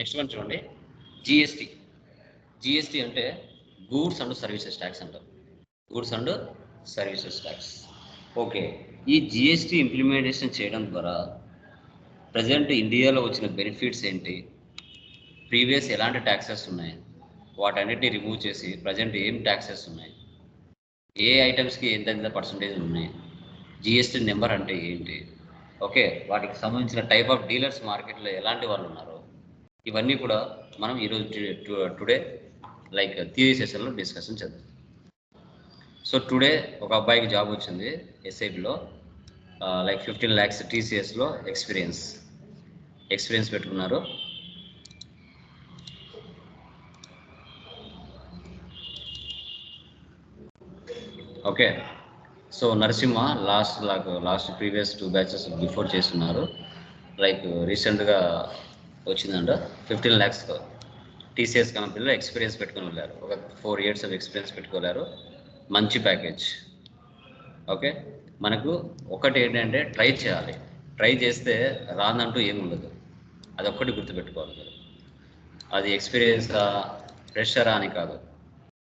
Next one చూడండి. GST GST అంటే goods and services tax అంటారు goods and services tax. Okay. ఈ GST implementation చేయడం ద్వారా ప్రజెంట్ ఇండియాలో వచ్చిన బెనిఫిట్స్ ఏంటి? ప్రీవియస్ ఎలాంటి ట్యాక్సెస్ ఉన్నాయి? వాటన్నిటిని రిమూవ్ చేసి ప్రజెంట్ ఏం ట్యాక్సెస్ ఉన్నాయి? ఏ ఐటమ్స్కి ఎంతెంత పర్సంటేజ్ ఉన్నాయి? జిఎస్టీ నెంబర్ అంటే ఏంటి? ఓకే. వాటికి సంబంధించిన టైప్ ఆఫ్ డీలర్స్ మార్కెట్లో ఎలాంటి వాళ్ళు ఉన్నారు? ఇవన్నీ కూడా మనం ఈరోజు టుడే లైక్ థియరీ సెషన్లో డిస్కషన్ చేద్దాం. సో టుడే ఒక అబ్బాయికి జాబ్ వచ్చింది ఎస్ఐబిలో లైక్ ఫిఫ్టీన్ ల్యాక్స్ టీసీఎస్లో ఎక్స్పీరియన్స్ ఎక్స్పీరియన్స్ పెట్టుకున్నారు. Okay so Narasimha last lock last previous two batches before చేస్తున్నారు. లైక్ రీసెంట్గా వచ్చిందంట. ఫిఫ్టీన్ ల్యాక్స్ టీసీఎస్ కంపెనీలో ఎక్స్పీరియన్స్ పెట్టుకుని వెళ్ళారు. ఒక ఫోర్ ఇయర్స్ ఆఫ్ ఎక్స్పీరియన్స్ పెట్టుకోలేరు మంచి ప్యాకేజ్ ఓకే మనకు ఒకటి ఏంటంటే ట్రై చేయాలి. ట్రై చేస్తే రానంటూ ఏమి ఉండదు అది ఒక్కటి గుర్తుపెట్టుకోవాలి మీరు. అది ఎక్స్పీరియన్సా ప్రెషరా అని కాదు.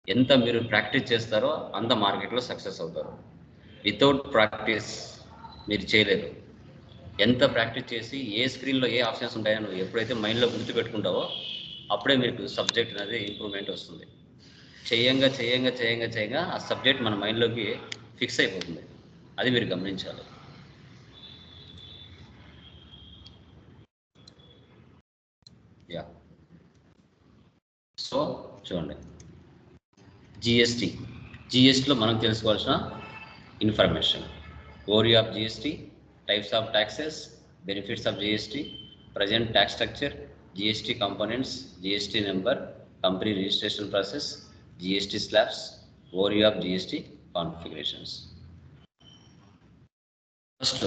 ఎంత మీరు ప్రాక్టీస్ చేస్తారో అంత మార్కెట్లో సక్సెస్ అవుతారు. వితౌట్ ప్రాక్టీస్ మీరు చేయలేరు. ఎంత ప్రాక్టీస్ చేసి ఏ స్క్రీన్లో ఏ ఆప్షన్స్ ఉంటాయో నువ్వు ఎప్పుడైతే మైండ్లో గుర్తుపెట్టుకుంటావో అప్పుడే మీకు సబ్జెక్ట్ అనేది ఇంప్రూవ్మెంట్ వస్తుంది. చేయంగా చేయంగా చేయంగా చేయంగా ఆ సబ్జెక్ట్ మన మైండ్లోకి ఫిక్స్ అయిపోతుంది. అది మీరు గమనించాలి. యా. సో చూడండి. జిఎస్టీ జిఎస్టీలో మనం తెలుసుకోవాల్సిన information. Theory of GST types of taxes, benefits of GST, present tax structure GST components, GST number company registration process GST slabs overview of GST configurations first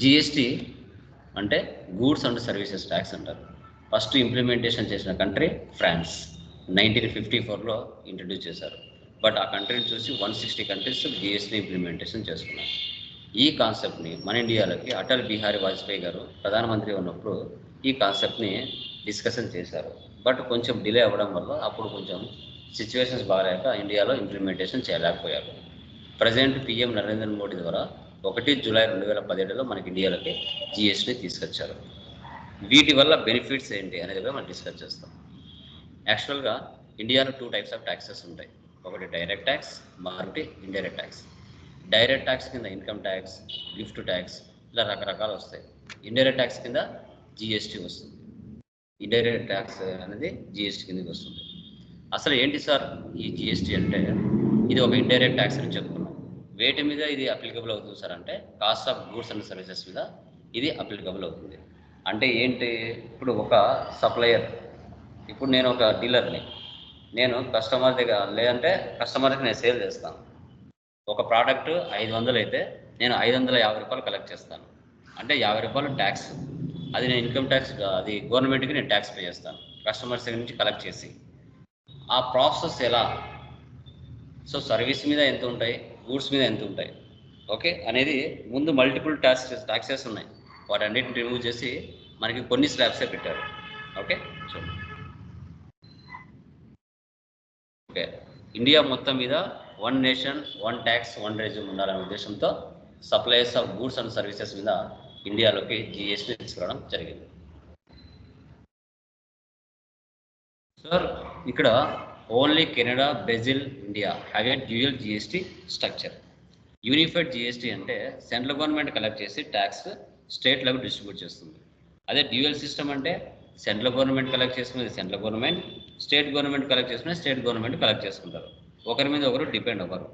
GST అంటే goods and services tax అంటారు. First implementation చేసిన country France nineteen fifty ఫోర్లో introduce చేశారు. But ఆ కంట్రీని చూసి one sixty countries GST implementation చేసుకున్నారు. ఈ కాన్సెప్ట్ని మన ఇండియాలోకి అటల్ బిహారీ వాజ్పేయి గారు ప్రధానమంత్రి ఉన్నప్పుడు ఈ కాన్సెప్ట్ని డిస్కషన్ చేశారు. బట్ కొంచెం డిలే అవ్వడం వల్ల అప్పుడు కొంచెం సిచ్యువేషన్స్ బాగాలేక ఇండియాలో ఇంప్లిమెంటేషన్ చేయలేకపోయారు. ప్రజెంట్ పిఎం నరేంద్ర మోడీ ద్వారా ఒకటి జూలై రెండు వేల పదిహేడులో మనకి ఇండియాలోకి జిఎస్టీ తీసుకొచ్చారు. వీటి వల్ల బెనిఫిట్స్ ఏంటి అనేది కూడా మనం డిస్కస్ చేస్తాం. యాక్చువల్గా ఇండియాలో టూ టైప్స్ ఆఫ్ ట్యాక్సెస్ ఉంటాయి. ఒకటి డైరెక్ట్ ట్యాక్స్ మరొకటి ఇండైరెక్ట్ ట్యాక్స్ డైరెక్ట్ ట్యాక్స్ కింద ఇన్కమ్ ట్యాక్స్ గిఫ్ట్ ట్యాక్స్ ఇలా రకరకాలు వస్తాయి. ఇండైరెక్ట్ ట్యాక్స్ కింద జిఎస్టీ వస్తుంది. ఇండైరెక్ట్ ట్యాక్స్ అనేది జిఎస్టీ కిందకి వస్తుంది. అసలు ఏంటి సార్ ఈ జిఎస్టీ అంటే? ఇది ఒక ఇండైరెక్ట్ ట్యాక్స్ అని చెప్పుకున్నాం. వేటి మీద ఇది అప్లికబుల్ అవుతుంది సార్ అంటే cost of goods and services మీద ఇది అప్లికబుల్ అవుతుంది. అంటే ఏంటి? ఇప్పుడు ఒక సప్లయర్ ఇప్పుడు నేను ఒక డీలర్ని నేను కస్టమర్ దగ్గర లేదంటే కస్టమర్కి నేను సేల్ చేస్తాను. ఒక ప్రోడక్ట్ ఐదు వందలు అయితే నేను ఐదు వందల యాభై రూపాయలు కలెక్ట్ చేస్తాను. అంటే యాభై రూపాయలు ట్యాక్స్ అది నేను ఇన్కమ్ ట్యాక్స్ అది గవర్నమెంట్కి నేను ట్యాక్స్ పే చేస్తాను. కస్టమర్స్ దగ్గర నుంచి కలెక్ట్ చేసి. ఆ ప్రాసెస్ ఎలా? సో సర్వీస్ మీద ఎంత ఉంటాయి? గూడ్స్ మీద ఎంత ఉంటాయి? ఓకే అనేది ముందు మల్టిపుల్ ట్యాక్స్ ట్యాక్సెస్ ఉన్నాయి. వాటన్నిటిని రిమూవ్ చేసి మనకి కొన్ని స్లాబ్సే పెట్టారు. ఓకే చూడండి ఓకే ఇండియా మొత్తం మీద one nation one tax one resume ఉండాలనే ఉద్దేశంతో supplies of goods and services మీద ఇండియాలోకి జిఎస్టీ తీసుకురావడం జరిగింది. సార్ ఇక్కడ only Canada Brazil India have a dual GST structure unified GST అంటే సెంట్రల్ గవర్నమెంట్ కలెక్ట్ చేసి ట్యాక్స్ స్టేట్లకు డిస్ట్రిబ్యూట్ చేస్తుంది. అదే డ్యూయల్ సిస్టమ్ అంటే సెంట్రల్ గవర్నమెంట్ కలెక్ట్ చేసుకునేది central government state government collect చేసుకునే స్టేట్ గవర్నమెంట్ కలెక్ట్ చేసుకుంటారు. ఒకరి మీద ఒకరు డిపెండ్ అవ్వరు.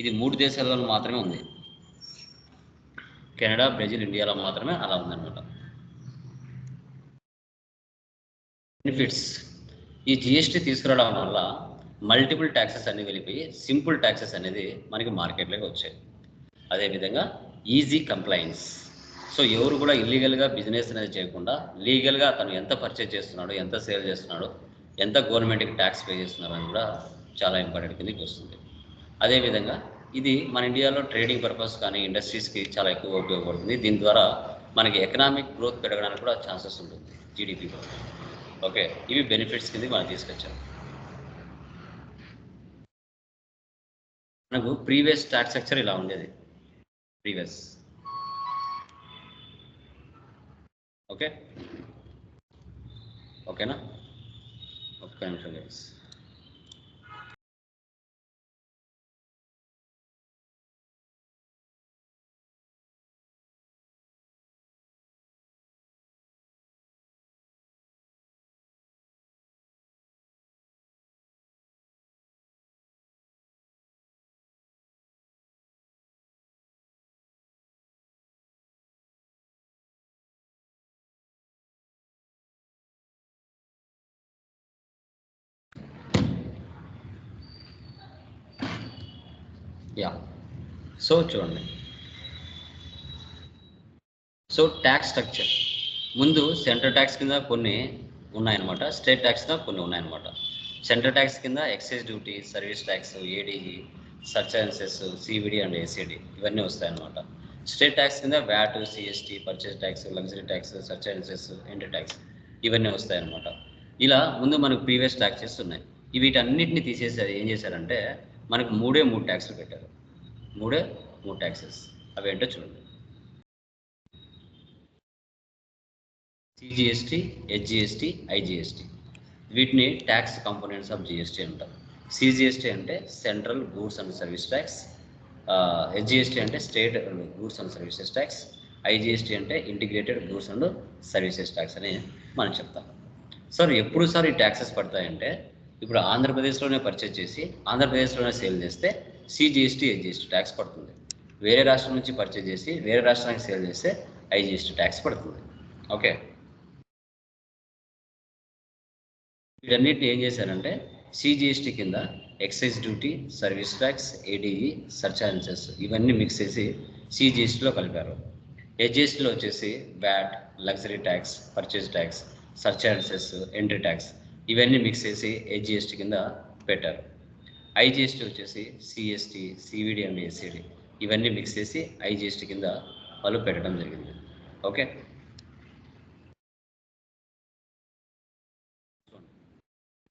ఇది మూడు దేశాల్లో మాత్రమే ఉంది. కెనడా బ్రెజిల్ ఇండియాలో మాత్రమే అలా ఉందన్నమాట. బెనిఫిట్స్ ఈ జిఎస్టీ తీసుకురావడం వల్ల మల్టిపుల్ ట్యాక్సెస్ అన్ని వెళ్ళిపోయి సింపుల్ ట్యాక్సెస్ అనేది మనకి మార్కెట్లోకి వచ్చాయి. అదేవిధంగా ఈజీ కంప్లైన్స్ సో ఎవరు కూడా ఇల్లీగల్గా బిజినెస్ అనేది చేయకుండా లీగల్గా తను ఎంత పర్చేజ్ చేస్తున్నాడు ఎంత సేల్ చేస్తున్నాడు ఎంత గవర్నమెంట్కి ట్యాక్స్ పే చేస్తున్నాడు అని కూడా చాలా ఇంపార్టెంట్ కిందకి వస్తుంది. అదేవిధంగా ఇది మన ఇండియాలో ట్రేడింగ్ పర్పస్ కానీ ఇండస్ట్రీస్కి చాలా ఎక్కువ ఉపయోగపడుతుంది. దీని ద్వారా మనకి ఎకనామిక్ గ్రోత్ పెరగడానికి కూడా ఛాన్సెస్ ఉంటుంది జీడిపి ఓకే ఇవి బెనిఫిట్స్ కింద మనం తీసుకొచ్చాం. మనకు ప్రీవియస్ టాక్స్ స్ట్రక్చర్ ఇలా ఉండేది. ప్రీవియస్ ఓకే ఓకేనా ఒక్క నిమిషం గైస్ యా. సో చూడండి. So tax structure. ముందు సెంట్రల్ ట్యాక్స్ కింద కొన్ని ఉన్నాయన్నమాట. స్టేట్ ట్యాక్స్ కింద కొన్ని ఉన్నాయన్నమాట. సెంట్రల్ ట్యాక్స్ కింద excise duty service tax ADE surcharges CVD and ACD ఇవన్నీ వస్తాయన్నమాట. స్టేట్ ట్యాక్స్ కింద VAT CST purchase tax luxury tax surcharges entry tax ఇవన్నీ వస్తాయన్నమాట. ఇలా ముందు మనకు ప్రీవియస్ ట్యాక్సెస్ ఉన్నాయి. వీటన్నిటిని తీసేసారు ఏం చేశారంటే మనకు మూడే మూడు ట్యాక్స్లు పెట్టారు మూడే మూడు ట్యాక్సెస్. అవి ఏంటో చూడండి. సిజిఎస్టీ హెచ్జిఎస్టీ ఐజిఎస్టీ వీటిని ట్యాక్స్ కాంపోనెంట్స్ ఆఫ్ జిఎస్టీ అంటారు సిజిఎస్టీ అంటే. Central goods and service tax. HGST అంటే state goods and services tax. IGST అంటే integrated goods and services tax అని మనం చెప్తాం. సార్ ఎప్పుడు సార్ ఈ ట్యాక్సెస్ పడతాయంటే ఇప్పుడు ఆంధ్రప్రదేశ్లోనే పర్చేజ్ చేసి ఆంధ్రప్రదేశ్లోనే సేల్ చేస్తే సిజిఎస్టీ హెచ్జిఎస్టీ ట్యాక్స్ పడుతుంది. వేరే రాష్ట్రం నుంచి పర్చేజ్ చేసి వేరే రాష్ట్రానికి సేల్ చేస్తే ఐజిఎస్టీ ట్యాక్స్ పడుతుంది. ఓకే వీటన్నిటిని ఏం చేశారంటే సిజిఎస్టీ కింద excise duty service tax ADE surcharges ఇవన్నీ మిక్స్ చేసి సిజిఎస్టీలో కలిపారు. హెచ్జిఎస్టీలో వచ్చేసి VAT luxury tax purchase tax surcharges entry tax ఇవన్నీ మిక్స్ చేసి హెచ్జిఎస్టీ కింద పెట్టారు. ఐజిఎస్టీ వచ్చేసి సిఎస్టీ సివిడి అండ్ ఎస్సిడి ఇవన్నీ మిక్స్ చేసి ఐజిఎస్టీ కింద వాళ్ళు పెట్టడం జరిగింది. Okay?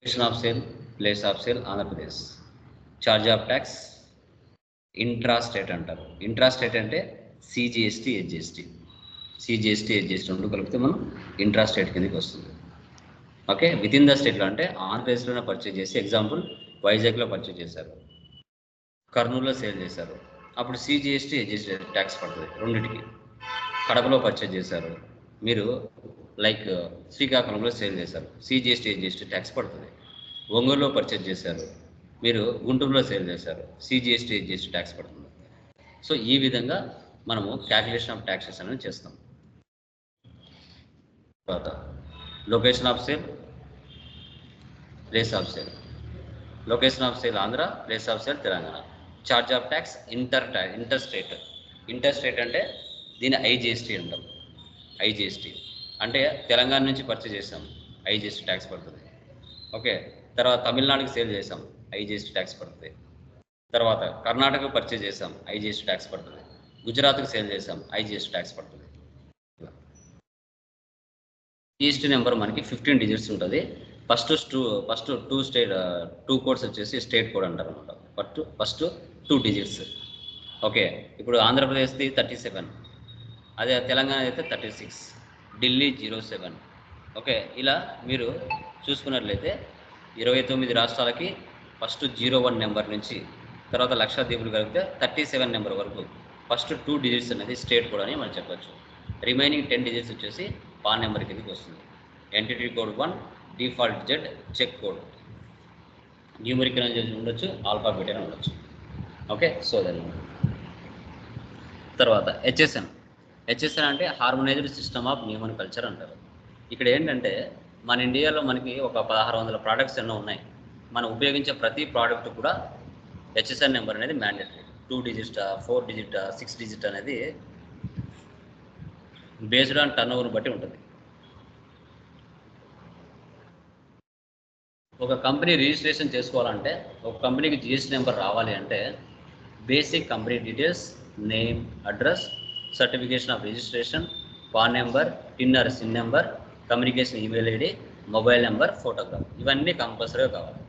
Location of sale place of sale Andhra Pradesh charge of tax intra state అంటారు. ఇంట్రా స్టేట్ అంటే సిజిఎస్టీ హెచ్జిఎస్టీ సిజిఎస్టీ హెచ్జిఎస్టీ రెండు కలిపితే మనం ఇంట్రా స్టేట్ కిందకి వస్తుంది. ఓకే విత్ ఇన్ ద స్టేట్లో అంటే ఆంధ్రప్రదేశ్లోనే పర్చేజ్ చేసి ఎగ్జాంపుల్ వైజాగ్లో పర్చేజ్ చేశారు. కర్నూలులో సేల్ చేశారు. అప్పుడు సిజిఎస్టీ జిఎస్టీ ట్యాక్స్ పడుతుంది రెండింటికి. కడపలో పర్చేజ్ చేశారు. మీరు లైక్ శ్రీకాకుళంలో సేల్ చేశారు. సిజిఎస్టీ జిఎస్టీ ట్యాక్స్ పడుతుంది. ఒంగోలులో పర్చేజ్ చేశారు. మీరు గుంటూరులో సేల్ చేశారు. సిజిఎస్టీ జిఎస్టీ ట్యాక్స్ పడుతుంది. సో ఈ విధంగా మనము క్యాలిక్యులేషన్ ఆఫ్ ట్యాక్సెస్ అనేది చేస్తాం. తర్వాత location of sale place of sale location of sale Andhra place of sale Telangana charge of tax inter inter state inter state అంటే. దీని ఐజిఎస్టీ అంటాం ఐజిఎస్టీ అంటే తెలంగాణ నుంచి పర్చేజ్ చేసాం ఐజిఎస్టీ ట్యాక్స్ పడుతుంది. ఓకే తర్వాత తమిళనాడుకి సేల్ చేసాం ఐజిఎస్టీ ట్యాక్స్ పడుతుంది. తర్వాత కర్ణాటక పర్చేజ్ చేసాం ఐజిఎస్టీ ట్యాక్స్ పడుతుంది. గుజరాత్కి సేల్ చేసాం ఐజిఎస్టీ ట్యాక్స్ పడుతుంది. ఈస్ట్ నెంబర్ మనకి ఫిఫ్టీన్ డిజిట్స్ ఉంటుంది. First two first two state two codes వచ్చేసి స్టేట్ కోడ్ అంటారు అనమాట first first two digits. Okay ఇప్పుడు ఆంధ్రప్రదేశ్ది థర్టీ సెవెన్. అదే తెలంగాణ అయితే thirty six. Delhi zero seven. Okay ఇలా మీరు చూసుకున్నట్లయితే ఇరవై తొమ్మిది రాష్ట్రాలకి ఫస్ట్ జీరో వన్ నెంబర్ నుంచి తర్వాత లక్షద్వీపులు కలిపితే థర్టీ సెవెన్ నెంబర్ వరకు ఫస్ట్ టూ డిజిట్స్ అనేది స్టేట్ కోడ్ అని మనం చెప్పొచ్చు. రిమైనింగ్ టెన్ డిజిట్స్ వచ్చేసి పాన్ నెంబర్ కిందకి వస్తుంది. Entity code one default Z check code numerical ఉండొచ్చు ఆల్ఫాబెట్ అని ఉండొచ్చు. ఓకే సో దెన్ తర్వాత హెచ్ఎస్ఎన్ హెచ్ఎస్ఎన్ అంటే harmonised system of nomenclature అంటారు. ఇక్కడ ఏంటంటే మన ఇండియాలో మనకి ఒక పదహారు వందల ప్రోడక్ట్స్ ఎన్నో ఉన్నాయి. మనం ఉపయోగించే ప్రతి ప్రోడక్ట్ కూడా హెచ్ఎస్ఎన్ నెంబర్ అనేది mandatory two digit four digit six digit అనేది బేస్డ్ ఆన్ టర్న్ ఓవర్ని బట్టి ఉంటుంది. ఒక కంపెనీ రిజిస్ట్రేషన్ చేసుకోవాలంటే ఒక కంపెనీకి జిఎస్టీ నెంబర్ రావాలి అంటే basic company details name address certification of registration PAN number thinner CIN number communication email ID mobile number photograph. ఇవన్నీ కంపల్సరీగా కావాలి.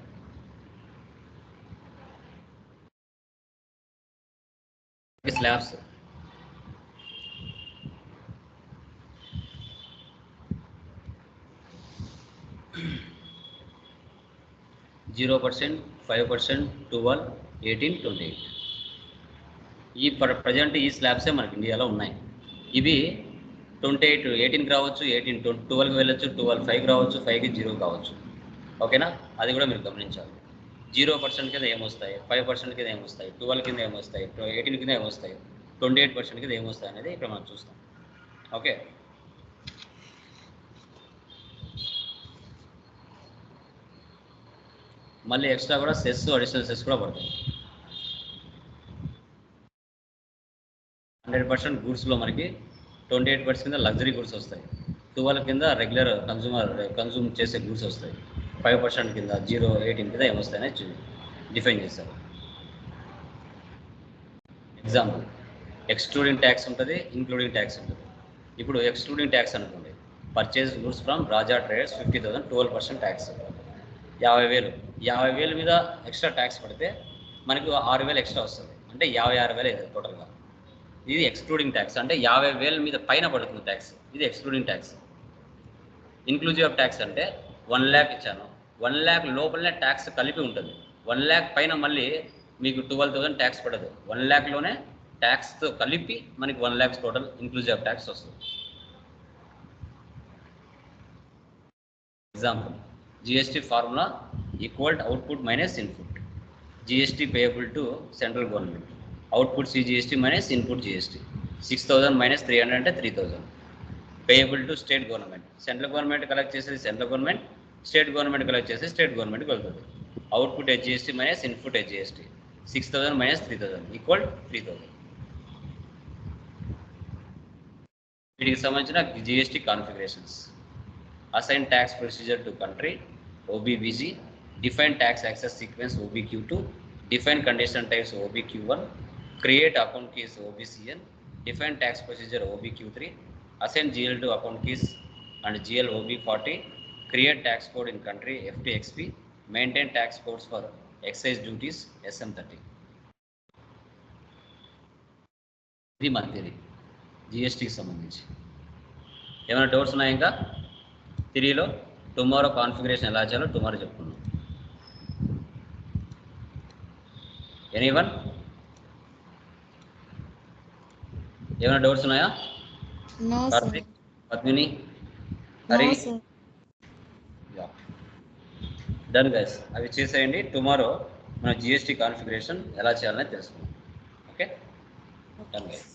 Slabs zero percent five percent twelve eighteen twenty eight. ఈ present ఈ స్లాబ్సే మనకి ఇండియాలో ఉన్నాయి. ఇవి ట్వంటీ ఎయిట్ ఎయిటీన్కి రావచ్చు ఎయిటీన్ ట్వెల్వ్కి వెళ్ళొచ్చు ట్వెల్వ్ ఫైవ్కి రావచ్చు ఫైవ్కి జీరో కావచ్చు. ఓకేనా? అది కూడా మీరు గమనించాలి. జీరో పర్సెంట్ కింద ఏమొస్తాయి? ఫైవ్ పర్సెంట్ కింద ఏమొస్తాయి? ట్వెల్వ్ కింద ఏమొస్తాయి? ఎయిటీన్ కింద ఏమొస్తాయి? ట్వంటీ ఎయిట్ పర్సెంట్ కింద ఏమొస్తాయి అనేది ఇక్కడ మనం చూస్తాం. ఓకే? మళ్ళీ ఎక్స్ట్రా కూడా సెస్ అడిషనల్ సెస్ కూడా పడతాయి. హండ్రెడ్ పర్సెంట్ గూడ్స్లో మనకి ట్వంటీ ఎయిట్ పర్సెంట్ కింద లగ్జరీ గూడ్స్ వస్తాయి. ట్వెల్వ్ కింద రెగ్యులర్ కన్సూమర్ కన్సూమ్ చేసే గూడ్స్ వస్తాయి. ఫైవ్ పర్సెంట్ కింద జీరో ఎయిటీన్ కింద ఏమొస్తాయని డిఫైన్ చేస్తారు. ఎగ్జాంపుల్ ఎక్స్క్లూడింగ్ ట్యాక్స్ ఉంటుంది ఇంక్లూడింగ్ ట్యాక్స్ ఉంటుంది. ఇప్పుడు ఎక్స్క్లూడింగ్ ట్యాక్స్ అనుకోండి purchase goods from Raja traders fifty thousand twelve percent tax. యాభై వేలు. యాభై వేల మీద ఎక్స్ట్రా ట్యాక్స్ పడితే మనకు ఆరు వేలు ఎక్స్ట్రా వస్తుంది. అంటే యాభై ఆరు వేలు అవుతుంది టోటల్గా ఇది ఎక్స్క్లూడింగ్ ట్యాక్స్ అంటే యాభై వేల మీద పైన పడుతుంది ట్యాక్స్ ఇది excluding tax inclusive of tax అంటే వన్ ల్యాక్ ఇచ్చాను. వన్ ల్యాక్ లోపలనే ట్యాక్స్ కలిపి ఉంటుంది. వన్ ల్యాక్ పైన మళ్ళీ మీకు ట్వెల్వ్ థౌసండ్ ట్యాక్స్ పడదు. వన్ ల్యాక్లోనే ట్యాక్స్తో కలిపి మనకి one lakhs total inclusive of tax వస్తుంది. Example GST formula equal output minus input GST payable to central government output CGST minus input GST six thousand minus three hundred అంటే three thousand payable to state government central government collect చేసేది central government state government collect చేసేది state గవర్నమెంట్కి వెళ్తుంది. Output HGST minus input HGST six thousand minus three thousand equal three thousand వీటికి సంబంధించిన GST configurations assign tax procedure to country OBBG define tax access sequence OBQ two define condition types OBQ one create account keys OBCN define tax procedure OBQ three assign GL to account keys and GL OB40, create tax code in country FTXP, maintain tax codes for excise duties SM30. ఇది మనది జిఎస్టీకి సంబంధించి ఏమైనా doubts ఉన్నాయా ఇంకా త్రీలో tomorrow configuration ఎలా చేయాలో tomorrow చెప్పుకున్నాం ఎనీ వన్ ఏమైనా డౌట్స్ ఉన్నాయా. కార్తీక్ పద్మిని హరి. డన్ గైస్ అవి చేసేయండి. టుమారో మన జిఎస్టీ కాన్ఫిగరేషన్ ఎలా చేయాలని తెలుసుకుందాం. ఓకే? Done guys